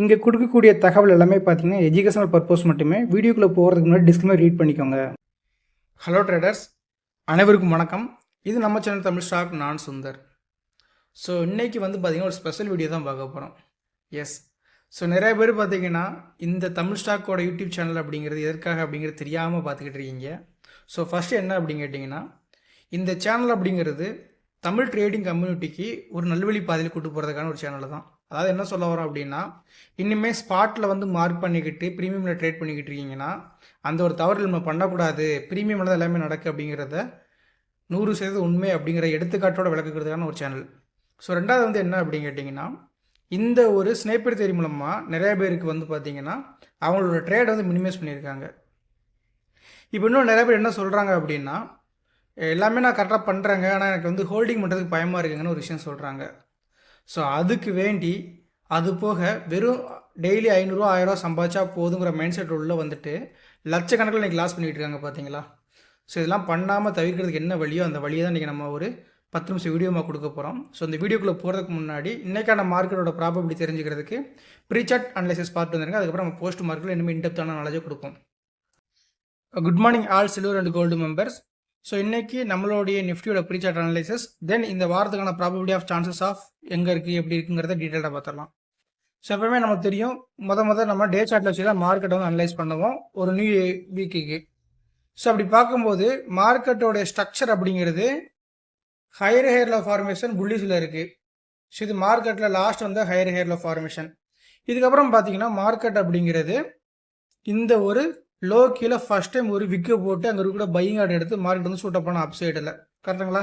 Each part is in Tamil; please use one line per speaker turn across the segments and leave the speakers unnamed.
இங்கே கொடுக்கக்கூடிய தகவல் எல்லாமே பார்த்தீங்கன்னா எஜுகேஷனல் பர்பஸ் மட்டுமே வீடியோக்குள்ளே போகிறதுக்கு முன்னாடி டிஸ்கிளைமர் ரீட் பண்ணிக்கோங்க. ஹலோ ட்ரேடர்ஸ் அனைவருக்கும் வணக்கம். இது நம்ம சேனல் தமிழ் ஸ்டாக் நான் சுந்தர். ஸோ இன்றைக்கி வந்து பார்த்திங்கன்னா ஒரு ஸ்பெஷல் வீடியோ தான் பார்க்க போகிறோம் எஸ் ஸோ நிறைய பேர் பார்த்தீங்கன்னா இந்த தமிழ் ஸ்டாக்கோட யூடியூப் சேனல் அப்படிங்கிறது எதற்காக அப்படிங்கிறது தெரியாமல் பார்த்துக்கிட்டு இருக்கீங்க. ஸோ ஃபஸ்ட்டு என்ன அப்படின்னு கேட்டிங்கன்னா இந்த சேனல் அப்படிங்கிறது தமிழ் ட்ரேடிங் கம்யூனிட்டிக்கு ஒரு நல்வழி பாதையில் கூட்டு போகிறதுக்கான ஒரு சேனல் தான். அதாவது என்ன சொல்ல வரோம் அப்படின்னா இனிமேல் ஸ்பாட்டில் வந்து மார்க் பண்ணிக்கிட்டு ப்ரீமியமில் ட்ரேட் பண்ணிக்கிட்டு இருக்கீங்கன்னா அந்த ஒரு தவறு நம்ம பண்ணக்கூடாது. ப்ரீமியமில் தான் எல்லாமே நடக்கு அப்படிங்கிறத நூறு சதவீத உண்மை அப்படிங்கிற எடுத்துக்காட்டோட விளக்குக்கிறதுக்கான ஒரு சேனல் ஸோ ரெண்டாவது வந்து என்ன அப்படின்னு கேட்டிங்கன்னா இந்த ஒரு ஸ்னேப்பர் தேரி மூலமாக நிறைய பேருக்கு வந்து பார்த்தீங்கன்னா அவங்களோட ட்ரேடை வந்து மினிமைஸ் பண்ணியிருக்காங்க. இப்போ இன்னும் நிறைய பேர் என்ன சொல்கிறாங்க அப்படின்னா எல்லாமே நான் கரெக்டாக பண்ணுறேங்க ஆனால் எனக்கு வந்து ஹோல்டிங் பண்ணுறதுக்கு பயமாக இருக்குங்கன்னு ஒரு விஷயம் சொல்கிறாங்க ஸோ அதுக்கு வேண்டி அது போக வெறும் டெய்லி ஐநூறுரூவா ஆயிரரூவா சம்பாதிச்சா போதுங்கிற மைண்ட் செட் உள்ளே வந்துட்டு லட்சக்கணக்கில் இன்றைக்கி லாஸ் பண்ணிகிட்டு இருக்காங்க பார்த்தீங்களா ஸோ இதெல்லாம் பண்ணாமல் தவிர்க்கிறதுக்கு என்ன வழியோ அந்த வழியை தான் இன்றைக்கி நம்ம ஒரு பத்து நிமிஷம் வீடியோமாக கொடுக்க போகிறோம் ஸோ இந்த வீடியோக்குள்ளே போகிறதுக்கு முன்னாடி இன்றைக்கான மார்க்கெட்டோட ப்ராபபிலிட்டி தெரிஞ்சுக்கிறதுக்கு ப்ரீசார்ட் அனலைசிஸ் பார்த்து வந்துருங்க. அதுக்கப்புறம் நம்ம போஸ்ட் மார்க்கெட்டில் இனிமேல் இன்டெப்த்தான நாலேஜே கொடுப்போம். Good morning all silver and gold members so இன்னைக்கு நம்மளுடைய நிஃப்டியோட ப்ரீசார்ட் அனலைசஸ் தென் இந்த வாரத்துக்கான ப்ராபபிலிட்டி ஆஃப் சான்சஸ் ஆஃப் எங்கே இருக்குது எப்படி இருக்குங்கிறத டீட்டெயிலாக பார்த்துடலாம். ஸோ எப்பவுமே நமக்கு தெரியும் முத முத நம்ம டே சார்ட்டில் வச்சு தான் மார்க்கெட்டை வந்து அனலைஸ் பண்ணுவோம் ஒரு நியூ வீக்குக்கு ஸோ அப்படி பார்க்கும்போது மார்க்கெட்டோடைய ஸ்ட்ரக்சர் அப்படிங்கிறது ஹையர் ஹேரில் ஃபார்மேஷன் புள்ளிஸில் இருக்குது ஸோ இது மார்க்கெட்டில் லாஸ்ட் வந்து ஹையர் ஹேரில் ஃபார்மேஷன் இதுக்கப்புறம் பார்த்தீங்கன்னா மார்க்கெட் அப்படிங்கிறது இந்த ஒரு லோ கீழே ஃபஸ்ட் டைம் ஒரு விக்கை போட்டு அங்கே இருக்கிற பையிங் ஆர்டர் எடுத்து மார்க்கெட் வந்து சூட் பண்ண அப் சைடில் கரெக்டுங்களா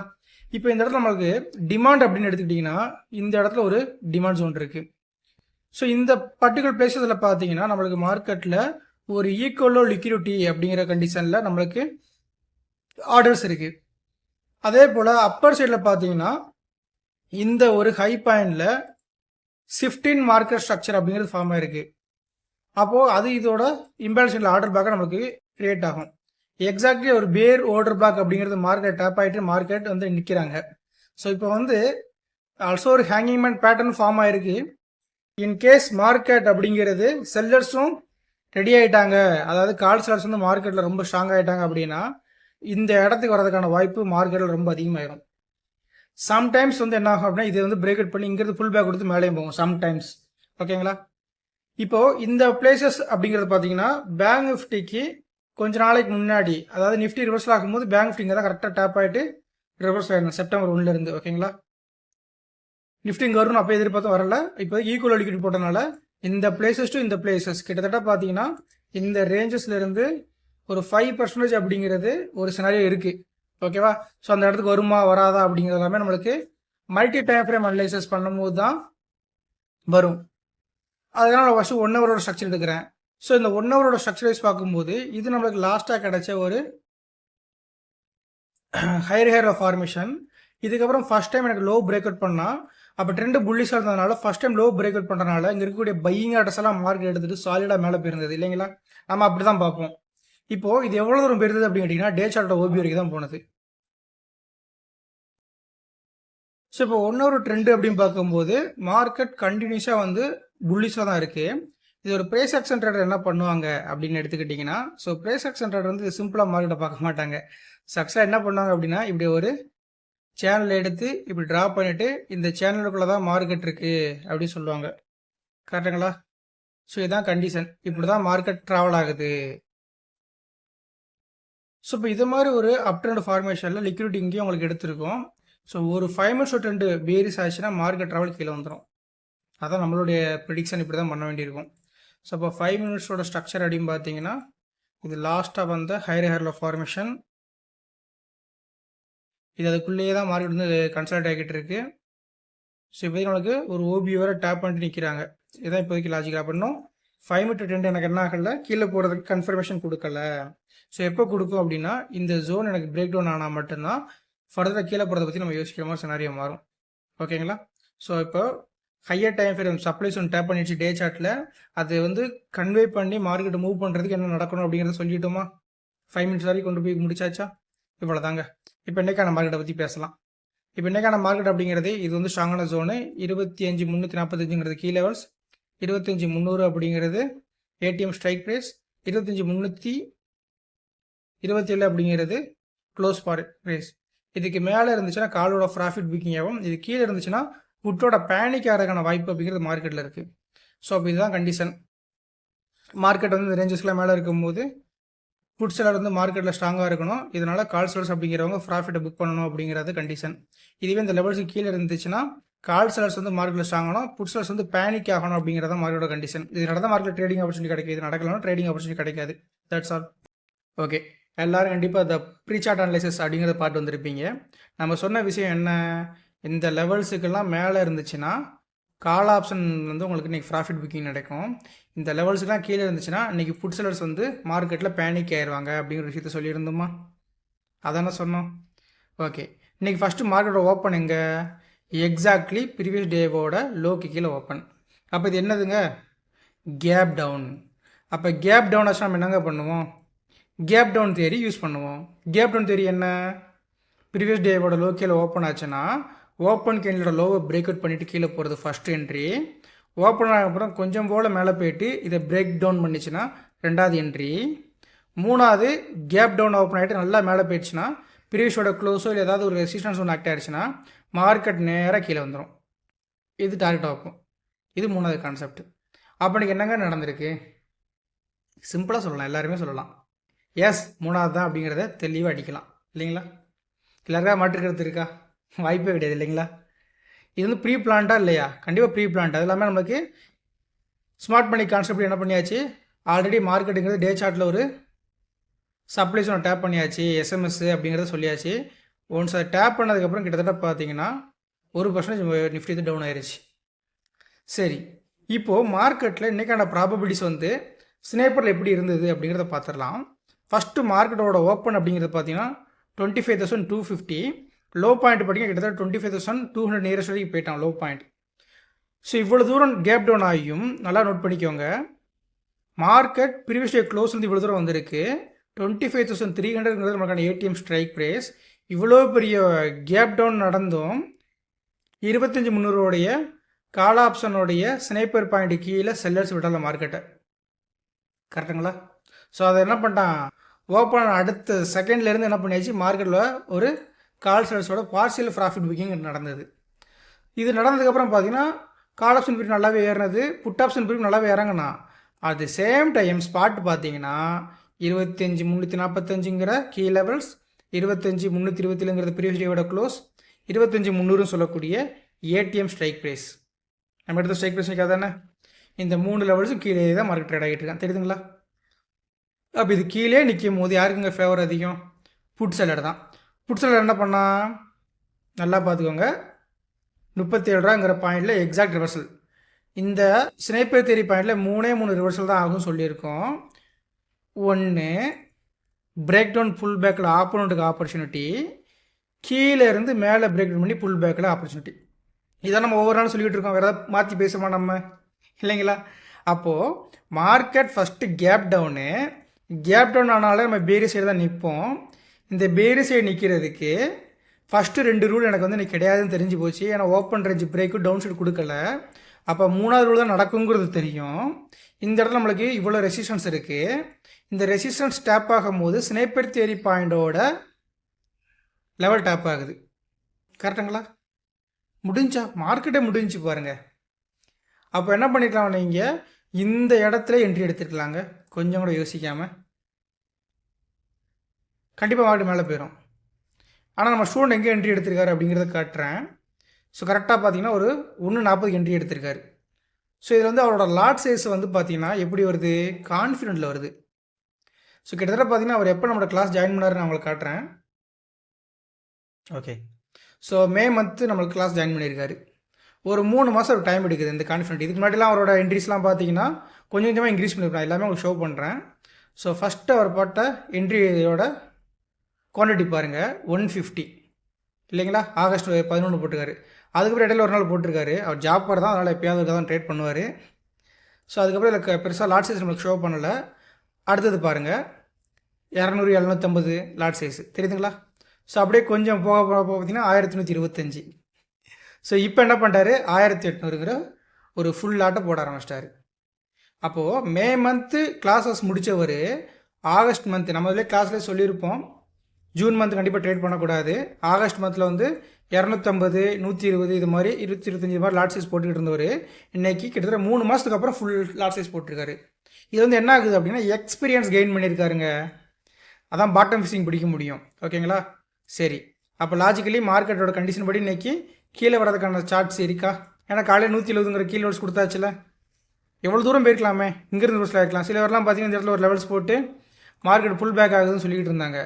இப்போ இந்த இடத்துல நம்மளுக்கு டிமாண்ட் அப்படின்னு எடுத்துக்கிட்டிங்கன்னா இந்த இடத்துல ஒரு டிமாண்ட் ஜோன் இருக்குது ஸோ இந்த பர்டிகுலர் பிளேஸஸில் பார்த்தீங்கன்னா நம்மளுக்கு மார்க்கெட்டில் ஒரு ஈக்குவலோ லிக்யூரிட்டி அப்படிங்கிற கண்டிஷனில் நம்மளுக்கு ஆர்டர்ஸ் இருக்குது அதே போல் அப்பர் சைடில் பார்த்தீங்கன்னா இந்த ஒரு ஹை பாயிண்டில் ஷிஃப்டின் மார்க்கெட் ஸ்ட்ரக்சர் அப்படிங்கிறது ஃபார்ம் ஆயிருக்கு. அப்போது அது இதோட இம்பேலன்ஸ் ஆர்டர் பேக்காக நமக்கு கிரியேட் ஆகும். எக்ஸாக்ட்லி ஒரு பேர் ஆர்டர் பேக் அப்படிங்கிறது மார்க்கெட் டேப் ஆகிட்டு மார்க்கெட் வந்து நிற்கிறாங்க ஸோ இப்போ வந்து ஆல்சோ ஒரு ஹேங்கிங் மேன் பேட்டர்ன் ஃபார்ம் ஆயிருக்கு. இன்கேஸ் மார்க்கெட் அப்படிங்கிறது செல்லர்ஸும் ரெடி ஆகிட்டாங்க அதாவது கால் செல்லர்ஸ் வந்து மார்க்கெட்டில் ரொம்ப ஸ்ட்ராங் ஆகிட்டாங்க அப்படின்னா இந்த இடத்துக்கு வரதுக்கான வாய்ப்பு மார்க்கெட்டில் ரொம்ப அதிகமாகிடும் சம்டைம்ஸ் வந்து என்ன ஆகும் அப்படின்னா இது வந்து பிரேக் அவுட் பண்ணி இங்கிருந்து ஃபுல் பேக் கொடுத்து மேலேயும் போகும். சம்டைம்ஸ் ஓகேங்களா இப்போ இந்த பிளேசஸ் அப்படிங்கிறது பார்த்தீங்கன்னா பேங்க் நிஃப்டிக்கு கொஞ்ச நாளைக்கு முன்னாடி அதாவது நிஃப்டி ரிவர்ஸல் ஆகும்போது பேங்க் நிஃப்டிங்க தான் கரெக்டாக டேப் ஆகிட்டு ரிவர்ஸ் ஆகிடும் செப்டம்பர் ஒன்ல இருந்து ஓகேங்களா நிஃப்டி இங்கே வரும்னு அப்போ எதிர்பார்த்தும் வரல. இப்போ ஈக்குவல் லிக்விட் போட்டனால இந்த பிளேசஸ் டு இந்த பிளேசஸ் கிட்டத்தட்ட பார்த்தீங்கன்னா இந்த ரேஞ்சஸ்ல இருந்து ஒரு ஃபைவ் பர்சன்டேஜ் அப்படிங்கிறது ஒரு சினாரியோ இருக்கு. ஓகேவா ஸோ அந்த இடத்துக்கு வருமா வராதா அப்படிங்கிறது எல்லாமே நம்மளுக்கு மல்டி டைம் ஃப்ரேம் அனலைசஸ் பண்ணும்போது தான் வரும். அதனால் நான் ஃபஸ்ட்டு ஒன் ஹவரோட ஸ்ட்ரக்சர் எடுக்கிறேன். ஸோ இந்த ஒன் ஹவரோட ஸ்ட்ரக்சர் வைஸ் பார்க்கும்போது இது நம்மளுக்கு லாஸ்ட்டாக கிடைச்ச ஒரு ஹையர் ஹேர் ஃபார்மேஷன் இதுக்கப்புறம் ஃபஸ்ட் டைம் எனக்கு லோ பிரேக் அவுட் பண்ணால் அப்போ ட்ரெண்டு புள்ளிஸாக இருந்ததுனால first time low break out பண்ணுறதுனால இங்கே இருக்கக்கூடிய பையிங் ஆர்டர்ஸ் எல்லாம் மார்க்கெட் எடுத்துகிட்டு சாலிடாக மேலே போயிருந்தது இல்லைங்களா? நம்ம அப்படி தான் பார்ப்போம். இப்போது இது எவ்வளோ தூரம் போயிருந்தது அப்படின்னு கேட்டிங்கன்னா டே சார்ட்டோட ஓபி வரைக்கும் தான் போனது. ஸோ இப்போ ஒன் ட்ரெண்டு அப்படின்னு பார்க்கும்போது மார்க்கெட் கண்டினியூஸாக வந்து புல்லிஷில் தான் இருக்குது இது ஒரு ப்ரேஸ் ஆக்ஷன் ட்ரேடர் என்ன பண்ணுவாங்க அப்படின்னு எடுத்துக்கிட்டிங்கன்னா ஸோ ப்ரேஸ் ஆக்ஷன் ட்ரேடர் வந்து சிம்பிளாக மார்க்கெட்டை பார்க்க மாட்டாங்க. சக்ஸாக என்ன பண்ணுவாங்க அப்படின்னா இப்படி ஒரு சேனல் எடுத்து இப்படி ட்ரா பண்ணிவிட்டு இந்த சேனலுக்குள்ளே தான் மார்க்கெட் இருக்குது அப்படின்னு சொல்லுவாங்க. கரெக்டுங்களா ஸோ இதுதான் கண்டிஷன் இப்படி தான் மார்க்கெட் ட்ராவல் ஆகுது. ஸோ இப்போ இது மாதிரி ஒரு அப் ட்ரெண்ட் ஃபார்மேஷனில் லிக்விடிட்டி இங்கேயும் உங்களுக்கு எடுத்திருக்கோம். ஸோ ஒரு ஃபைவ் மினிட்ஸ் ட்ரெண்டு பேரிஸ் ஆச்சுன்னா மார்க்கெட் ட்ராவல் கீழே வந்துடும் அதான் நம்மளுடைய ப்ரிடிக்ஷன் இப்படி தான் பண்ண வேண்டியிருக்கும். ஸோ இப்போ ஃபைவ் மினிட்ஸோட ஸ்ட்ரக்சர் அப்படின்னு பார்த்தீங்கன்னா இது லாஸ்ட்டாக வந்த ஹையர் ஹேரில் ஃபார்மேஷன் இது அதுக்குள்ளேயே தான் மாறி வந்து கன்சல்ட் ஆகிட்டு இருக்கு. ஸோ இப்போதைக்கு நம்மளுக்கு ஒரு ஓபி வர டேப் பண்ணிட்டு நிற்கிறாங்க இதுதான் இப்போதைக்கு லாஜிக்கலாக பண்ணோம் ஃபைவ் மீட்டர் டென்ட் எனக்கு என்ன ஆகல? கீழே போகிறதுக்கு கன்ஃபர்மேஷன் கொடுக்கல. ஸோ எப்போ கொடுக்கும் அப்படின்னா இந்த ஜோன் எனக்கு பிரேக் டவுன் ஆனால் மட்டும்தான் ஃபர்தராக கீழே போகிறத பற்றி நம்ம யோசிக்கிற மாதிரி சினாரியம் மாறும். ஓகேங்களா ஸோ இப்போ ஹையர் டைம் ஃப்ரேம் சப்ளைஸ் ஒன்று டேப் பண்ணிடுச்சு டே சார்ட்டில் அது வந்து கன்வே பண்ணி மார்க்கெட்டை மூவ் பண்ணுறதுக்கு என்ன நடக்கணும் அப்படிங்கிறத சொல்லிட்டோமா? ஃபைவ் மினிட்ஸ் வரைக்கும் கொண்டு போய் முடிச்சாச்சா? இவ்வளோ தாங்க இப்போ இன்றைக்கான மார்க்கெட்டை பற்றி பேசலாம். இப்போ இன்றைக்கான மார்க்கெட் அப்படிங்கிறது இது வந்து ஸ்ட்ராங்கான ஜோனு இருபத்தி அஞ்சு முந்நூற்றி நாற்பத்தஞ்சுங்கிறது கீ லெவல்ஸ் இருபத்தஞ்சி முந்நூறு அப்படிங்கிறது ஏடிஎம் ஸ்ட்ரைக் ப்ரைஸ் இருபத்தஞ்சி முந்நூற்றி இருபத்தி ஏழு அப்படிங்கிறது க்ளோஸ் பார் ப்ரைஸ் இதுக்கு மேலே இருந்துச்சுன்னா காலோட ப்ராஃபிட் புக்கிங் ஆகும். இது கீழே இருந்துச்சுன்னா புட்டோட பேனிக் ஆகிறதுக்கான வாய்ப்பு அப்படிங்கிறது மார்க்கெட்டில் இருக்குது ஸோ அப்போ இதுதான் கண்டிஷன் மார்க்கெட் வந்து இந்த ரேஞ்சஸ்லாம் மேலே இருக்கும்போது புட் செலர் வந்து மார்க்கெட்டில் ஸ்ட்ராங்காக இருக்கணும். இதனால் கால் செலர்ஸ் அப்படிங்கிறவங்க ப்ராஃபிட்டை புக் பண்ணணும் அப்படிங்கிறது கண்டிஷன் இதுவே இந்த லெவல்ஸுக்கு கீழே இருந்துச்சுன்னா கால் செலர்ஸ் வந்து மார்க்கெட்டில் ஸ்ட்ராங் ஆகணும். புட் செலர்ஸ் வந்து பேனிக் ஆகணும் அப்படிங்கிறத மார்க்கெட்டோட கண்டிஷன் இது நடந்தால் மார்க்கெட் ட்ரேடிங் ஆப்பர்ச்சுனிட்டி கிடைக்கும் இது நடக்கலாம் ட்ரேடிங் ஆப்பர்ச்சுனிட்டி கிடைக்காது. தட்ஸ் ஆல் ஓகே எல்லாரும் கண்டிப்பாக இந்த ப்ரீசார்ட் அனலைசிஸ் அப்படிங்கிற பார்த்து வந்திருப்பீங்க. நம்ம சொன்ன விஷயம் என்ன? இந்த லெவல்ஸுக்கெல்லாம் மேலே இருந்துச்சுன்னா கால் ஆப்ஷன் வந்து உங்களுக்கு இன்றைக்கி ப்ராஃபிட் புக்கிங் நடக்கும். இந்த லெவல்ஸுக்கெலாம் கீழே இருந்துச்சுன்னா இன்றைக்கி ஃபுட் செலர்ஸ் வந்து மார்க்கெட்டில் பேனிக் ஆயிடுவாங்க அப்படிங்கிற விஷயத்த சொல்லியிருந்தோமா? அதானே சொன்னோம். ஓகே இன்றைக்கி ஃபஸ்ட்டு மார்க்கெட்டோட ஓப்பன் எங்கே? எக்ஸாக்ட்லி ப்ரீவியஸ் டேவோட லோக்கு கீழே ஓப்பன் அப்போ இது என்னதுங்க? கேப் டவுன் அப்போ கேப் டவுன் ஆச்சு நம்ம என்னங்க பண்ணுவோம்? கேப் டவுன் தேரி யூஸ் பண்ணுவோம். கேப் டவுன் தேரி என்ன? ப்ரீவியஸ் டேவோட லோ கீழே ஓப்பன் ஆச்சுன்னா ஓப்பன் கேண்டிலோட லோவை பிரேக் அவுட் பண்ணிவிட்டு கீழே போகிறது ஃபஸ்ட் என்ட்ரி ஓப்பன் ஆன அப்புறம் கொஞ்சம் போல் மேலே போயிட்டு இதை பிரேக் டவுன் பண்ணிச்சுன்னா ரெண்டாவது என்ட்ரி மூணாவது கேப் டவுன் ஓப்பன் ஆகிட்டு நல்லா மேலே போயிடுச்சுன்னா ப்ரீவியஸோட க்ளோஸோ இல்லை ஏதாவது ஒரு ரெசிஸ்டன்ஸ் ஒன்று ஆக்ட் ஆகிடுச்சுன்னா மார்க்கெட் நேராக கீழே வந்துடும் இது டார்கெட் ஆகும் இது மூணாவது கான்செப்ட் அப்போ எனக்கு என்னங்க நடந்திருக்கு? சிம்பிளாக சொல்லலாம். எல்லாருமே சொல்லலாம். எஸ் மூணாவது தான் அப்படிங்கிறத தெளிவாக அடிக்கலாம். இல்லைங்களா? எல்லாருக்கா மாற்றுக்கிறது இருக்கா? வாய்ப்பே கிடையாது இல்லைங்களா? இது வந்து ப்ரீ பிளான்ட்டா இல்லையா? கண்டிப்பாக ப்ரீ பிளான்ட் அது இல்லாமல் நமக்கு ஸ்மார்ட் மணி கான்செப்ட் என்ன பண்ணியாச்சு? ஆல்ரெடி மார்க்கெட்டுங்கிறது டே சார்ட்டில் ஒரு சப்ளைஸ் ஒன்று டேப் பண்ணியாச்சு எஸ்எம்எஸ் அப்படிங்கிறத சொல்லியாச்சு. ஒன்ஸ் அதை டேப் பண்ணதுக்கப்புறம் கிட்டத்தட்ட பார்த்தீங்கன்னா ஒரு பர்சன்டேஜ் நிஃப்டி வந்து டவுன் ஆயிடுச்சு சரி இப்போது மார்க்கெட்டில் இன்றைக்கான ப்ராபபிலிட்டிஸ் வந்து ஸ்னேப்பரில் எப்படி இருந்தது அப்படிங்கிறத பார்த்துடலாம் ஃபஸ்ட்டு மார்க்கெட்டோட ஓப்பன் அப்படிங்கிறது பார்த்தீங்கன்னா twenty five thousand two fifty low point பார்த்தீங்கன்னா கிட்டத்தட்ட twenty five thousand two hundred nearest வரைக்கும் போயிட்டான் லோ பாயிண்ட் ஸோ இவ்வளோ தூரம் கேப் டவுன் ஆகியும் நல்லா நோட் பண்ணிக்கோங்க. மார்க்கெட் ப்ரீவியஸ் டே வந்து இவ்வளோ தூரம் வந்திருக்கு. டுவெண்ட்டி ஃபைவ் தௌசண்ட் த்ரீ ஹண்ட்ரட்ங்கிறது நமக்கான ஏடிஎம் ஸ்ட்ரைக் ப்ரைஸ் இவ்வளோ பெரிய கேப் டவுன் நடந்தும் இருபத்தஞ்சி முந்நூறுடைய கால் ஆப்ஷனுடைய ஸ்னைப்பர் பாயிண்ட் கீழே செல்லர்ஸ் விடலை மார்க்கெட்டை கரெக்டுங்களா? ஸோ அதை என்ன பண்ணிட்டான்? ஓப்பன் அடுத்த செகண்ட்லேருந்து என்ன பண்ணியாச்சு? மார்க்கெட்டில் ஒரு கால் செல்லர்ஸோட பார்சியல் ப்ராஃபிட் புக்கிங் நடந்தது. இது நடந்ததுக்கப்புறம் பார்த்தீங்கன்னா கால் ஆப்ஷன் பிரிவு நல்லாவே ஏறினது புட் ஆப்ஷன் பிரிவு நல்லாவே இறங்கினா. At the same time spot பார்த்தீங்கன்னா இருபத்தஞ்சி முந்நூற்றி நாற்பத்தஞ்சுங்கிற கீ லெவல்ஸ் இருபத்தஞ்சி முந்நூற்றி இருபத்திலுங்கிறது ப்ரீவியஸ் டேவோட க்ளோஸ் இருபத்தஞ்சி முந்நூறுன்னு சொல்லக்கூடிய ஏடிஎம் ஸ்ட்ரைக் ப்ரைஸ் நம்ம எடுத்த ஸ்ட்ரைக் ப்ரைஸ் தானே இந்த மூணு லெவல்ஸும் கீழே தான் மார்க்கெட் ட்ரேட் ஆகிட்டு இருக்கான். தெரியுதுங்களா? அப்போ இது கீழே நிற்கும் போது யாருக்குங்க ஃபேவர் அதிகம்? ஃபுட் செல்லர் தான். ஃபுட் என்ன பண்ணா? நல்லா பார்த்துக்கோங்க முப்பத்தி ஏழு ரூபாங்கிற பாயிண்டில் எக்ஸாக்ட் ரிவர்சல் இந்த ஸ்னைப்பர் தேரி பாயிண்டில் மூணே மூணு ரிவர்சல் தான் ஆகும் சொல்லியிருக்கோம். ஒன்று பிரேக் டவுன் ஃபுல் பேக்கில் ஆப்போனண்ட்டுக்கு ஆப்பர்ச்சுனிட்டி கீழே இருந்து மேலே பிரேக் டவுன் பண்ணி ஃபுல் பேக்கில் ஆப்பர்ச்சுனிட்டி இதான் நம்ம ஒவ்வொரு நாளும் சொல்லிகிட்டு இருக்கோம். வேறு ஏதாவது மாற்றி பேசுமா நம்ம? இல்லைங்களா? அப்போது market first gap down gap down ஆனாலே நம்ம பேரி சைடு தான் நிற்போம் இந்த பேரி சைடு நிற்கிறதுக்கு ஃபஸ்ட்டு ரெண்டு ரூல் எனக்கு வந்து எனக்கு கிடையாதுன்னு தெரிஞ்சு போச்சு. ஏன்னா ஓப்பன் ரேஞ்ச் பிரேக்கும் டவுன் சைடு கொடுக்கல. அப்போ மூணாவது ரூல் தான் நடக்குங்கிறது தெரியும். இந்த இடத்துல நம்மளுக்கு இவ்வளோ ரெசிஸ்டன்ஸ் இருக்குது இந்த ரெசிஸ்டன்ஸ் டேப் ஆகும்போது ஸ்னேப்பர் தேரி பாயிண்டோட லெவல் டேப் ஆகுது. கரெக்டுங்களா முடிஞ்சா மார்க்கெட்டே முடிஞ்சு பாருங்கள் அப்போ என்ன பண்ணிக்கலாம் நீங்கள் இந்த இடத்துல என்ட்ரி எடுத்துக்கலாங்க கொஞ்சம் கூட யோசிக்காமல் கண்டிப்பாக மார்க்கெட் மேலே போயிடும் ஆனால் நம்ம ஸ்டூடெண்ட் எங்கே என்ட்ரி எடுத்திருக்காரு அப்படிங்கிறத காட்டுறேன். ஸோ கரெக்டாக பார்த்தீங்கன்னா ஒரு ஒன்று நாற்பது என்ட்ரி எடுத்திருக்காரு. ஸோ இதில் வந்து அவரோட லாட் சைஸ் வந்து பார்த்தீங்கன்னா எப்படி வருது? கான்ஃபிடென்ட்டில் வருது. ஸோ கிட்டத்தட்ட பார்த்தீங்கன்னா அவர் எப்போ நம்மளோட கிளாஸ் ஜாயின் பண்ணாருன்னு நான் உங்களுக்கு காட்டுறேன். ஓகே ஸோ மே மந்த்து நம்மளுக்கு கிளாஸ் ஜாயின் பண்ணியிருக்காரு. ஒரு மூணு மாதம் ஒரு டைம் எடுக்குது இந்த கான்ஃபிடென்ட் இதுக்கு முன்னாடிலாம் அவரோட என்ட்ரிஸ்லாம் பார்த்தீங்கன்னா கொஞ்சம் கொஞ்சமாக இன்க்ரீஸ் பண்ணியிருப்பேன் எல்லாமே உங்களுக்கு ஷோ பண்ணுறேன் ஸோ ஃபஸ்ட்டு அவர் போட்ட என்ட்ரியோட குவான்டிட்டி பாருங்கள் ஒன் ஃபிஃப்டி இல்லைங்களா? ஆகஸ்ட் பதினொன்று போட்டிருக்காரு. அதுக்கப்புறம் இடையில ஒரு நாள் போட்டிருக்காரு. அவர் ஜாப் போகிறதா தான் அதனால் எப்பயாவது தான் ட்ரேட் பண்ணுவார். ஸோ அதுக்கப்புறம் இதில் பெருசாக லாட் சைஸ் நம்மளுக்கு ஷோ பண்ணலை. அடுத்தது பாருங்கள் இரநூறு எழுநூற்றம்பது லாட் சைஸ் தெரியுதுங்களா? ஸோ அப்படியே கொஞ்சம் போக போக பார்த்தீங்கன்னா ஆயிரத்தி நூற்றி இருபத்தஞ்சி. ஸோ இப்போ என்ன பண்ணிட்டாரு? ஆயிரத்தி எட்நூறுங்கிற ஒரு ஃபுல் லாட்டை போட ஆரம்பிச்சிட்டாரு. அப்போது மே மந்த்து கிளாஸஸ் முடித்தவர் ஆகஸ்ட் மந்த் நம்ம இதில் கிளாஸ்லேயே சொல்லியிருப்போம். ஜூன் மந்த் கண்டிப்பாக ட்ரேட் பண்ணக்கூடாது. ஆகஸ்ட் மந்தில் வந்து இரநூத்தம்பது நூற்றி இருபது இது மாதிரி இருபத்தி இருபத்தஞ்சி மாதிரி லாட் சைஸ் போட்டுக்கிட்டு இருந்தவர். இன்றைக்கி கிட்டத்தட்ட மூணு மாதத்துக்கு அப்புறம் ஃபுல் லாட் சைஸ் போட்டிருக்காரு. இது வந்து என்ன ஆகுது அப்படின்னா எக்ஸ்பீரியன்ஸ் கெயின் பண்ணியிருக்காருங்க. அதான் பாட்டம் ஃபிஷிங் பிடிக்க முடியும். ஓகேங்களா சரி. அப்போ லாஜிக்கலி மார்க்கெட்டோட கண்டிஷன் படி இன்னைக்கு கீழே வரதுக்கான சார்ட்ஸ் இருக்கா? ஏன்னா காலையில் நூற்றி எழுபதுங்கிற கீழ் லெவல்ஸ் கொடுத்தாச்சுல. எவ்வளோ தூரம் போயிருக்கலாமே? இங்கேருந்து ரிவர்ஸில் ஆகிக்கலாம் சிலவரெலாம் பார்த்தீங்கன்னா இந்த இடத்துல ஒரு லெவல்ஸ் போட்டு மார்க்கெட் புல் பேக் ஆகுதுன்னு சொல்லிட்டு இருந்தாங்க.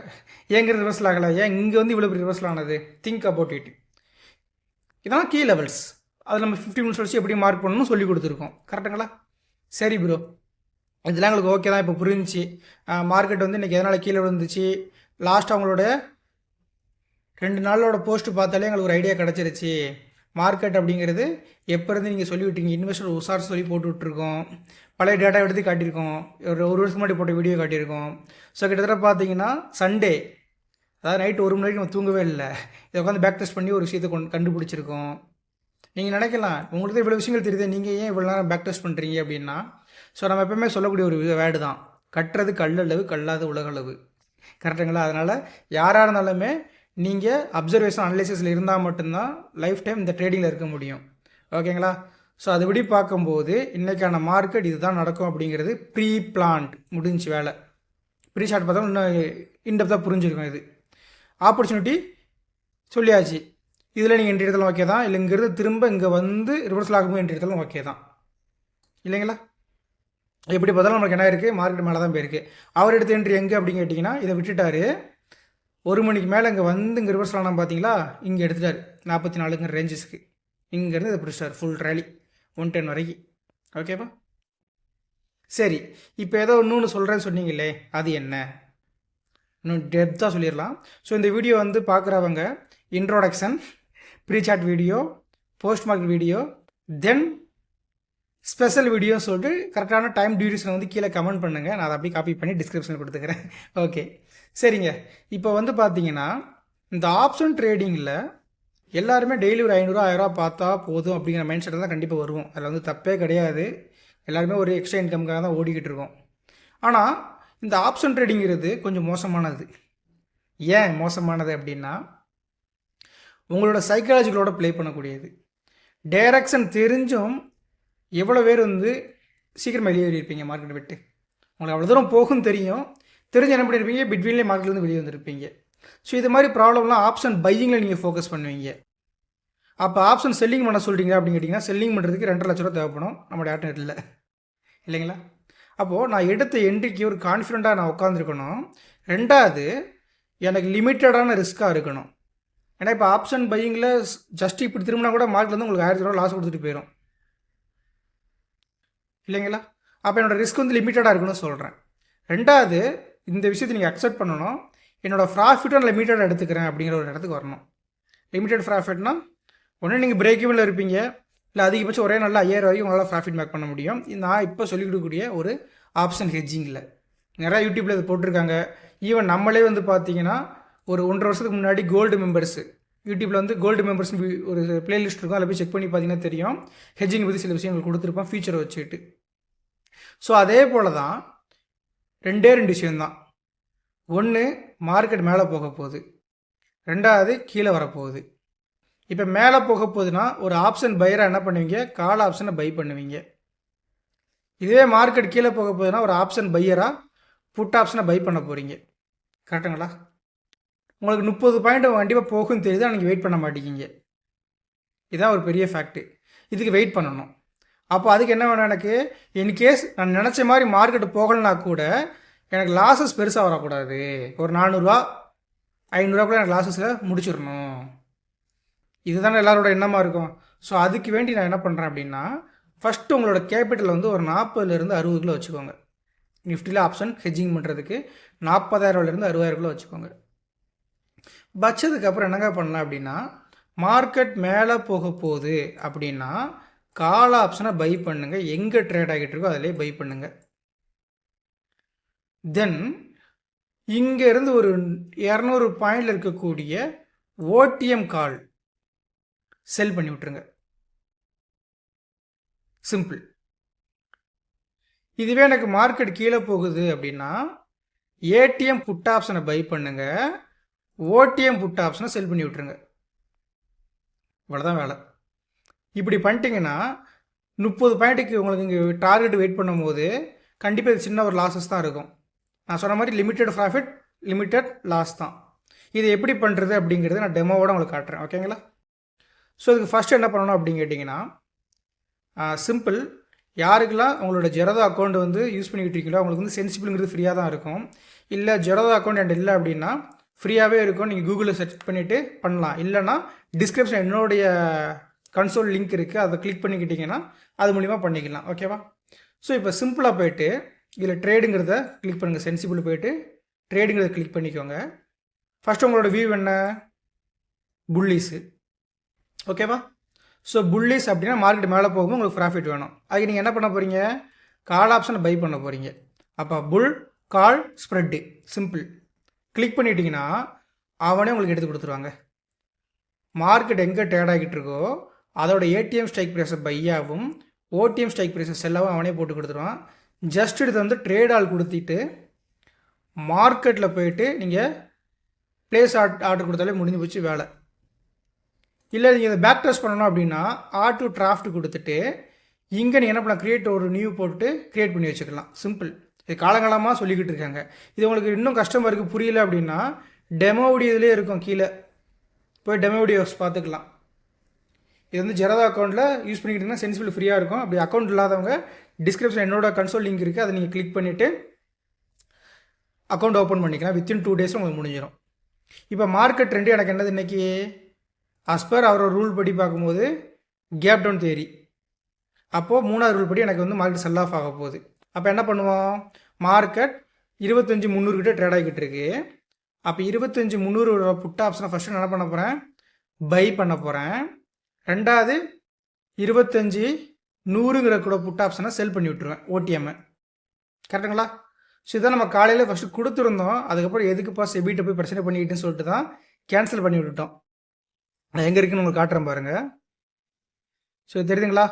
ஏங்க ரிவர்ஸில் ஆகலை. ஏன் இங்கே வந்து இவ்வளோ பெரிய ரிவர்ஸ்ல ஆனது? திங்க் அபவுட் இட் இதெல்லாம் கீ லெவல்ஸ் அது நம்ம ஃபிஃப்டி மினிட்ஸ் வச்சு எப்படி மார்க் பண்ணணும்னு சொல்லி கொடுத்துருக்கோம். கரெக்டுங்களா சரி ப்ரோ இதெல்லாம் எங்களுக்கு ஓகே தான். இப்போ புரிஞ்சிச்சு. மார்க்கெட் வந்து இன்றைக்கி எதனால் கீழே விழுந்துச்சு? லாஸ்ட் அவங்களோட ரெண்டு நாளோட போஸ்ட் பார்த்தாலே எங்களுக்கு ஒரு ஐடியா கிடச்சிருச்சு. மார்க்கெட் அப்படிங்கிறது எப்போ இருந்து நீங்கள் சொல்லிவிட்டீங்க இன்வெஸ்டர் உஷார் சொல்லி போட்டுவிட்ருக்கோம் பழைய டேட்டா எடுத்து காட்டியிருக்கோம். ஒரு ஒரு வருஷம் முன்னாடி போட்ட வீடியோ காட்டியிருக்கோம். ஸோ கிட்டத்தட்ட பார்த்தீங்கன்னா சண்டே அதாவது நைட் ஒரு மணி வரைக்கும் நம்ம தூங்கவே இல்லை. இதை உட்காந்து பேக் டெஸ்ட் பண்ணி ஒரு விஷயத்தை கொண்டு கண்டுபிடிச்சிருக்கோம். நீங்கள் நினைக்கலாம் உங்களுக்கு இவ்வளோ விஷயங்கள் தெரியுது. நீங்கள் ஏன் இவ்வளோ நேரம் பேக் டெஸ்ட் பண்ணுறீங்க அப்படின்னா ஸோ நம்ம எப்பவுமே சொல்லக்கூடிய ஒரு வேர்டு தான். கட்டுறது கல்லளவு கல்லாத உலகளவு. கரெக்டுங்களா அதனால் யாராக இருந்தாலுமே நீங்கள் அப்சர்வேஷன் அனலைசிஸில் இருந்தால் மட்டும்தான் லைஃப் டைம் இந்த ட்ரேடிங்கில் இருக்க முடியும். ஓகேங்களா ஸோ அதுபடி பார்க்கும்போது இன்றைக்கான மார்க்கெட் இதுதான் நடக்கும் அப்படிங்கிறது ப்ரீ பிளான்ட் முடிஞ்சு வேலை. ப்ரீ ஷார்ட் பார்த்தா இன்னும் இன்டெப்த்தாக புரிஞ்சிருக்கும் இது. ஆப்பர்ச்சுனிட்டி சொல்லியாச்சு. இதில் நீங்கள் என்ட்ரி எடுத்தாலும் ஓகே தான். இல்லை இங்கேருந்து திரும்ப இங்கே வந்து ரிவர்ஸல் ஆகும்போது என்ட்ரி எடுத்தாலும் ஓகே தான். இல்லைங்களா? எப்படி பார்த்தாலும் நமக்கு என்ன இருக்குது மார்க்கெட் மேலே தான் போயிருக்கு. அவர் எடுத்த என்ட்ரி எங்கே அப்படின்னு கேட்டிங்கன்னா இதை விட்டுட்டாரு ஒரு மணிக்கு மேலே இங்கே வந்து இங்கே ரிவர்ஸ் ஆனால் பார்த்தீங்களா இங்கே எடுத்துட்டார். நாற்பத்தி நாலுங்கிற ரேஞ்சஸ்க்கு இங்கேருந்து இதை பிடிச்சிட்டார். ஃபுல் ரேலி ஒன் டென் வரைக்கும். ஓகேப்பா சரி. இப்போ ஏதோ இன்னொன்று சொல்கிறேன்னு சொன்னீங்களே அது என்ன? இன்னும் டெப்த்தாக சொல்லிடலாம். ஸோ இந்த வீடியோ வந்து பார்க்குறவங்க introduction ப்ரீசாட் video post mark video then special video சொல்லிட்டு கரெக்டான டைம் டியூரேஷன் வந்து கீழே கமெண்ட் பண்ணுங்கள் நான் அதை அப்படியே காப்பி பண்ணி டிஸ்கிரிப்ஷனில் கொடுத்துக்கிறேன். ஓகே சரிங்க. இப்போ வந்து பார்த்தீங்கன்னா இந்த ஆப்ஷன் ட்ரேடிங்கில் எல்லாருமே டெய்லி ஒரு ஐநூறுரூவா ஆயிரரூவா பார்த்தா போதும் அப்படிங்கிற மைண்ட் செட்டில் தான் கண்டிப்பாக வருவோம். அதில் வந்து தப்பே கிடையாது. எல்லாருமே ஒரு எக்ஸ்ட்ரா இன்கம்காக தான் ஓடிக்கிட்டு இருக்கோம். ஆனால் இந்த ஆப்ஷன் ட்ரேடிங்கிறது கொஞ்சம் மோசமானது. ஏன் மோசமானது அப்படின்னா உங்களோட சைக்காலஜிகளோட ப்ளே பண்ணக்கூடியது. டைரக்ஷன் தெரிஞ்சும் எவ்வளோ பேர் வந்து சீக்கிரமாக வெளியேறியிருப்பீங்க மார்க்கெட் விட்டு. உங்களுக்கு அவ்வளோ தூரம் போகும் தெரியும். தெரிஞ்சு என்ன பண்ணியிருப்பீங்க பிட்வீன்லேயே மார்க்கெட்லேருந்து வெளியே வந்திருப்பீங்க. ஸோ இது மாதிரி ப்ராப்ளம்லாம் ஆப்ஷன் பையிங்கில் நீங்கள் ஃபோக்கஸ் பண்ணுவீங்க. அப்போ ஆப்ஷன் செல்லிங் பண்ண சொல்கிறீங்க அப்படின்னு கேட்டிங்கன்னா செல்லிங் பண்ணுறதுக்கு ரெண்டரை லட்ச ரூபா தேவைப்படும். நம்ம டேட்டில் இல்லை. இல்லைங்களா? அப்போது நான் எடுத்த என்ட்ரிக்கு ஒரு கான்ஃபிடண்ட்டாக நான் உட்காந்துருக்கணும் ரெண்டாவது எனக்கு லிமிட்டடான ரிஸ்க்காக இருக்கணும். ஏன்னா இப்போ ஆப்ஷன் பையிங்கில் ஜஸ்ட் இப்படி திரும்பினா கூட மார்க்கெட்லேருந்து உங்களுக்கு ஆயிரத்தி ரூபா லாஸ் கொடுத்துட்டு போயிடும் இல்லைங்களா? அப்போ என்னோடய ரிஸ்க் வந்து லிமிட்டடாக இருக்குன்னு சொல்கிறேன் ரெண்டாவது இந்த விஷயத்தை நீங்கள் அக்செப்ட் பண்ணணும். என்னோடய ப்ராஃபிட்டும் லிமிட்டடாக எடுத்துக்கிறேன் அப்படிங்கிற ஒரு இடத்துக்கு வரணும். லிமிட்டட் ப்ராஃபிட்னா ஒன்று நீங்கள் பிரேக் இருப்பீங்க. இல்லை அதிகபட்சம் ஒரே நாளில் ஐயாயிரம் வரைக்கும் உங்களால் ப்ராஃபிட் மேக் பண்ண முடியும். நான் இப்போ சொல்லிக் கொடுக்கக்கூடிய ஒரு ஆப்ஷன் ஹெட்ஜிங்கில் நிறையா யூடியூப்பில் இது போட்டிருக்காங்க. ஈவன் நம்மளே வந்து பார்த்தீங்கன்னா ஒரு ஒன்றரை வருஷத்துக்கு முன்னாடி கோல்டு மெம்பர்ஸு யூடியூப்பில் வந்து கோல்டு மெம்பர்ஸ் ஒரு பிளேலிஸ்ட் இருக்கும் அதில் போய் செக் பண்ணி பார்த்தீங்கன்னா தெரியும். ஹெஜ்ஜிங் பற்றி சில விஷயங்கள் கொடுத்துருப்போம் ஃபியூச்சரை வச்சுட்டு ஸோ அதே போல் தான் ரெண்டே ரெண்டு விஷயந்தான் ஒன்று மார்க்கெட் மேலே போக போகுது. ரெண்டாவது கீழே வரப்போகுது. இப்போ மேலே போக போகுதுன்னா ஒரு ஆப்ஷன் பையராக என்ன பண்ணுவீங்க? கால் ஆப்ஷனை பை பண்ணுவீங்க. இதுவே மார்க்கெட் கீழே போக போகுதுன்னா ஒரு ஆப்ஷன் பையராக புட் ஆப்ஷனை பை பண்ண போகிறீங்க கரெக்டுங்களா உங்களுக்கு முப்பது பாயிண்ட் கண்டிப்பாக போகும்னு தெரியுது? நீங்கள் வெயிட் பண்ண மாட்டேங்கிங்க இதுதான் ஒரு பெரிய ஃபேக்ட்டு இதுக்கு வெயிட் பண்ணணும். அப்போ அதுக்கு என்ன வேணும் எனக்கு? இன்கேஸ் நான் நினச்ச மாதிரி மார்க்கெட்டு போகலனா கூட எனக்கு லாஸஸ் பெருசாக வரக்கூடாது. ஒரு நானூறுரூவா ஐநூறுரூவா கூட எனக்கு லாஸஸில் முடிச்சிடணும். இதுதானே எல்லாரோட எண்ணமாக இருக்கும். ஸோ அதுக்கு வேண்டி நான் என்ன பண்ணுறேன் அப்படின்னா ஃபஸ்ட்டு உங்களோட கேபிட்டல் வந்து ஒரு நாற்பதுலேருந்து அறுபது கிலோ வச்சுக்கோங்க. நிஃப்டியில் ஆப்ஷன் ஹெஜிங் பண்ணுறதுக்கு நாற்பதாயிரரூவாலேருந்து அறுபதாயிரம் கிலோ வச்சுக்கோங்க. வச்சதுக்கு அப்புறம் என்னங்க பண்ணலாம் அப்படின்னா மார்க்கெட் மேலே போக போகுது அப்படின்னா கால் ஆப்ஷனை பை பண்ணுங்கள் எங்கே ட்ரேட் ஆகிட்டு இருக்கோ அதிலே பை பண்ணுங்கள் தென் இங்கேருந்து ஒரு இரநூறு பாயிண்டில் இருக்கக்கூடிய ஓடிஎம் கால் செல் பண்ணி விட்ருங்க சிம்பிள் இதுவே எனக்கு மார்க்கெட் கீழே போகுது அப்படின்னா ஏடிஎம் புட் ஆப்ஷனை பை பண்ணுங்கள் ஓடிஎம் புட் ஆப்ஷனை செல் பண்ணி விட்ருங்க இவ்வளோதான் வேலை. இப்படி பண்ணிட்டீங்கன்னா முப்பது பாயிண்ட்டுக்கு உங்களுக்கு இங்கே டார்கெட் வெயிட் பண்ணும்போது கண்டிப்பாக இது சின்ன ஒரு லாஸஸ் தான் இருக்கும். நான் சொன்ன மாதிரி லிமிட்டட் ப்ராஃபிட் லிமிட்டட் லாஸ் தான். இது எப்படி பண்ணுறது அப்படிங்கிறது நான் டெமோவோட உங்களுக்கு காட்டுறேன். ஓகேங்களா ஸோ இதுக்கு ஃபஸ்ட்டு என்ன பண்ணணும் அப்படின்னு கேட்டிங்கன்னா சிம்பிள் யாருக்கெல்லாம் உங்களோட ஜெரதா அக்கௌண்ட் வந்து யூஸ் பண்ணிக்கிட்டு இருக்கீங்களோ அவங்களுக்கு வந்து சென்சிபிளுங்கிறது ஃப்ரீயாக தான் இருக்கும். இல்லை ஜெரதா அக்கௌண்ட் என்கிட்ட இல்லை அப்படின்னா ஃப்ரீயாகவே இருக்கும். நீங்கள் கூகுளில் சர்ச் பண்ணிவிட்டு பண்ணலாம். இல்லைனா டிஸ்கிரிப்ஷன் என்னுடைய கன்சோல் லிங்க் இருக்குது அதை கிளிக் பண்ணிக்கிட்டிங்கன்னா அது மூலிமா பண்ணிக்கலாம். ஓகேவா ஸோ இப்போ சிம்பிளாக போயிட்டு இதில் ட்ரேடுங்கிறத கிளிக் பண்ணுங்கள் சென்சிபிள் போயிட்டு ட்ரேடுங்கிறத கிளிக் பண்ணிக்கோங்க. ஃபஸ்ட்டு உங்களோட வியூ என்ன? புல்லீஸு ஓகேவா ஸோ புல்லீஸ் அப்படின்னா மார்க்கெட் மேலே போகும்போது உங்களுக்கு ப்ராஃபிட் வேணும். அதுக்கு நீங்கள் என்ன பண்ண போகிறீங்க கால் ஆப்ஷனை பை பண்ண போகிறீங்க அப்போ bull call spread simple click பண்ணிட்டீங்கன்னா அவனே உங்களுக்கு எடுத்து கொடுத்துருவாங்க. மார்க்கெட் எங்கே டேட் ஆகிட்டு இருக்கோ அதோட ஏடிஎம் ஸ்ட்ரைக் ப்ரைஸை பையாகவும் ஓடிஎம் ஸ்ட்ரைக் ப்ரைஸை செல்லாகவும் அவனே போட்டு கொடுத்துருவான். ஜஸ்ட் எடுத்து வந்து ட்ரேட் ஆல் கொடுத்துட்டு மார்க்கெட்டில் போயிட்டு நீங்கள் ப்ளேஸ் ஆட் ஆர்டர் கொடுத்தாலே முடிஞ்சு போச்சு வேலை. இல்லை நீங்கள் இதை பேக் டெஸ்ட் பண்ணணும் அப்படின்னா ஆட்டோ டிராஃப்ட் கொடுத்துட்டு இங்கே நீங்கள் என்ன பண்ணலாம் க்ரியேட் ஒரு நியூ போட்டு க்ரியேட் பண்ணி வச்சுக்கலாம். சிம்பிள் இது காலங்காலமாக சொல்லிக்கிட்டு இருக்காங்க. இது உங்களுக்கு இன்னும் கஸ்டமருக்கு புரியல அப்படின்னா டெமோ வீடியோலேயே இருக்கும் கீழே. போய் டெமோ வீடியோஸ் பார்த்துக்கலாம். இது வந்து ஜெரதா அக்கௌண்ட்டில் யூஸ் பண்ணிக்கிட்டிங்கன்னா சென்சிபிள் ஃப்ரீயாக இருக்கும். அப்படி அக்கௌண்ட் இல்லாதவங்க டிஸ்கிரிப்ஷன் என்னோட கன்சோல் லிங்க் இருக்குது அதை நீங்கள் கிளிக் பண்ணிவிட்டு அக்கௌண்ட் ஓப்பன் பண்ணிக்கலாம். வித்தின் டூ டேஸ் உங்களுக்கு முடிஞ்சிடும் இப்போ மார்க்கெட் ட்ரெண்டு எனக்கு என்னது இன்றைக்கி அஸ்பர் அவரோட ரூல் படி பார்க்கும்போது கேப் டவுன் தேரி அப்போது மூணாவது ரூல் படி எனக்கு வந்து மார்க்கெட் செல் ஆஃப் ஆக போகுது. அப்போ என்ன பண்ணுவோம்? மார்க்கெட் இருபத்தஞ்சி முந்நூறுகிட்ட ட்ரேட் ஆகிக்கிட்டு இருக்கு. அப்போ இருபத்தஞ்சி முந்நூறு புட் ஆப்ஷனை ஃபஸ்ட்டு என்ன பண்ண போகிறேன் பை பண்ண போகிறேன் ரெண்டாவது இருபத்தஞ்சி நூறுங்கிற கூட புட் ஆப்ஷனை செல் பண்ணி விட்ருவேன் ஓடிஎம்மை கரெக்டுங்களா ஸோ இதான் நம்ம காலையில் ஃபஸ்ட்டு கொடுத்துருந்தோம். அதுக்கப்புறம் எதுக்குப்பா செபிட்ட போய் பிரச்சனை பண்ணிக்கிட்டுன்னு சொல்லிட்டு தான் கேன்சல் பண்ணி விட்டுட்டோம். நான் எங்கே இருக்குன்னு உங்களுக்கு காட்டுறேன் பாருங்கள் ஸோ தெரியுதுங்களா?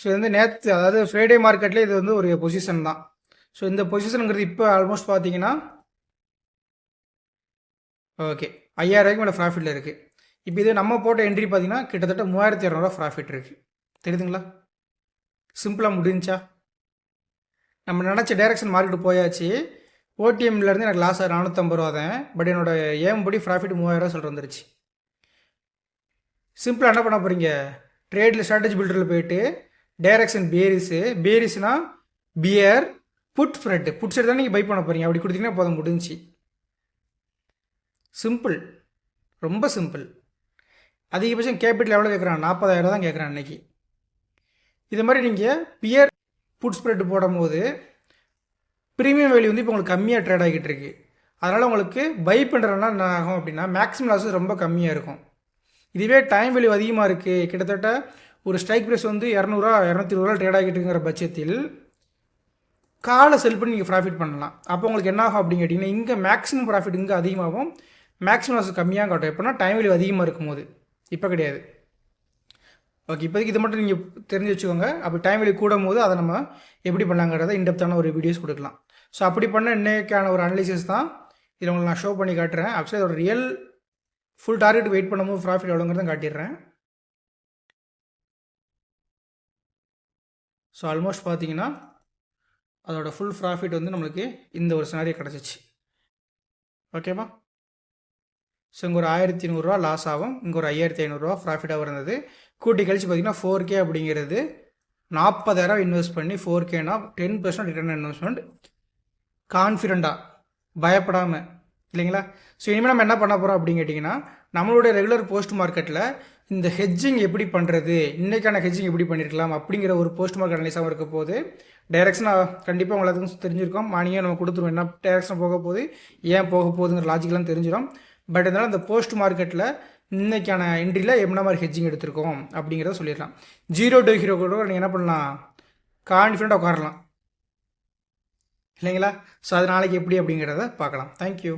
ஸோ இது வந்து நேற்று அதாவது ஃப்ரைடே மார்க்கெட்லேயே இது வந்து ஒரு பொசிஷன் தான். ஸோ இந்த பொசிஷனுங்கிறது இப்போ ஆல்மோஸ்ட் பார்த்தீங்கன்னா ஓகே ஐயாயிரம் மேலே ப்ராஃபிட்டில் இருக்குது இப்போ இது நம்ம போட்ட என்ட்ரி பார்த்தீங்கன்னா கிட்டத்தட்ட மூவாயிரத்தி இரநூறுவா ப்ராஃபிட் இருக்குது தெரியுதுங்களா? சிம்பிளாக முடிஞ்சா. நம்ம நினச்ச டைரக்ஷன் மார்க்கெட் போயாச்சு. ஓடிஎம்லேருந்து எனக்கு லாஸ் ஆகிற நானூற்றம்பது ரூபா தான். பட் என்னோடய ஏம் படி ப்ராஃபிட் மூவாயிரரூவா சொல்கிற வந்துருச்சு. சிம்பிளாக என்ன பண்ண போகிறீங்க ட்ரேடில் ஸ்ட்ராட்டஜி பில்டரில் போயிட்டு direction bearish பேரிஸ்னா bear put spread put side தான் நீங்கள் பை பண்ண போகிறீங்க அப்படி கொடுத்தீங்கன்னா போதும் முடிஞ்சு சிம்பிள் ரொம்ப சிம்பிள் அதிகபட்சம் கேபிட்டல் எவ்வளோ கேட்குறான் நாற்பதாயிரம் தான் கேட்குறான் அன்னைக்கு. இது மாதிரி நீங்கள் பியர் புட் ஸ்ப்ரெட் போடும்போது ப்ரீமியம் வேல்யூ வந்து இப்போ உங்களுக்கு கம்மியாக ட்ரேட் ஆகிட்டு இருக்கு. அதனால் உங்களுக்கு பை பண்ணுறதுனா என்ன ஆகும் அப்படின்னா மேக்ஸிமம் லாஸஸ் ரொம்ப கம்மியாக இருக்கும். இதுவே டைம் வேல்யூ அதிகமாக இருக்குது கிட்டத்தட்ட ஒரு ஸ்ட்ரைக் ப்ரைஸ் வந்து இரநூறுவா இரநூத்தி இருபது ரூபா ட்ரேட் ஆகிட்டுங்கிற பட்சத்தில் காலை செல் பண்ணி நீங்கள் ப்ராஃபிட் பண்ணலாம். அப்போ உங்களுக்கு என்ன ஆகும் அப்படின்னு கேட்டிங்கன்னா இங்கே மேக்ஸிமம் ப்ராஃபிட் இங்கே அதிகமாகும். மேக்ஸிமம் லாஸ் கம்மியாக காட்டும். எப்போனா டைம் வேல்யூ அதிகமாக இருக்கும் போது இப்போ கிடையாது. ஓகே இப்போதைக்கு இது மட்டும் நீங்கள் தெரிஞ்சு வச்சுக்கோங்க. அப்படி டைம் வேல்யூ கூடும் போது அதை நம்ம எப்படி பண்ணலாங்கிறத இன்டெப்த்தான ஒரு வீடியோஸ் கொடுக்கலாம். ஸோ அப்படி பண்ண இன்னைக்கான ஒரு அனலிசிஸ் தான். இதை உங்களுக்கு நான் ஷோ பண்ணி காட்டுறேன். ஆக்சுவலி அதோட ரியல் ஃபுல் டார்கெட் வெயிட் பண்ணும்போது ப்ராஃபிட் எவ்வளோங்கிறத காட்டிடுறேன். ஸோ ஆல்மோஸ்ட் பார்த்தீங்கன்னா அதோட ஃபுல் ப்ராஃபிட் வந்து நம்மளுக்கு இந்த ஒரு சினாரியோ கிடச்சிச்சு. ஓகேவா ஸோ இங்கே ஒரு ஆயிரத்தி நூறுரூவா லாஸ் ஆகும். இங்கே ஒரு ஐயாயிரத்தி ஐநூறுரூவா ப்ராஃபிட்டாக இருந்தது. கூட்டி கழிச்சு பார்த்தீங்கன்னா ஃபோர் கே அப்படிங்கிறது நாற்பதாயிரம் இன்வெஸ்ட் பண்ணி ஃபோர் கேனா டென் பர்சன்ட் ரிட்டர்ன் இன்வெஸ்ட்மெண்ட் கான்ஃபிடண்ட்டாக பயப்படாமல் இல்லைங்களா? ஸோ இனிமேல் நம்ம என்ன பண்ண போகிறோம் அப்படின்னு கேட்டிங்கன்னா நம்மளுடைய ரெகுலர் போஸ்ட் மார்க்கெட்டில் இந்த ஹெட்ஜிங் எப்படி பண்ணுறது இன்றைக்கான ஹெட்ஜிங் எப்படி பண்ணியிருக்கலாம் அப்படிங்கிற ஒரு போஸ்ட் மார்க்கெட் அனலைஸாகவும் இருக்க போது டைரக்ஷனாக கண்டிப்பாக உங்களுக்கு தெரிஞ்சிருக்கோம். மானியம் நம்ம கொடுத்துருவோம். என்ன டைரக்ஷன் போக போகுது ஏன் போக போகுதுங்கிற லாஜிக்கெலாம் தெரிஞ்சிடும் பட் இருந்தாலும் அந்த போஸ்ட் மார்க்கெட்டில் இன்றைக்கான என்ட்ரியில் என்ன மாதிரி ஹெஜ்ஜிங் எடுத்திருக்கோம் அப்படிங்கிறத சொல்லிடலாம். ஜீரோ டூ ஹீரோ கூட நீங்கள் என்ன பண்ணலாம்? கான்ஃபிடென்ட்டாக உட்காரலாம். இல்லைங்களா? ஸோ அது நாளைக்கு எப்படி அப்படிங்கிறத பார்க்கலாம். தேங்க்யூ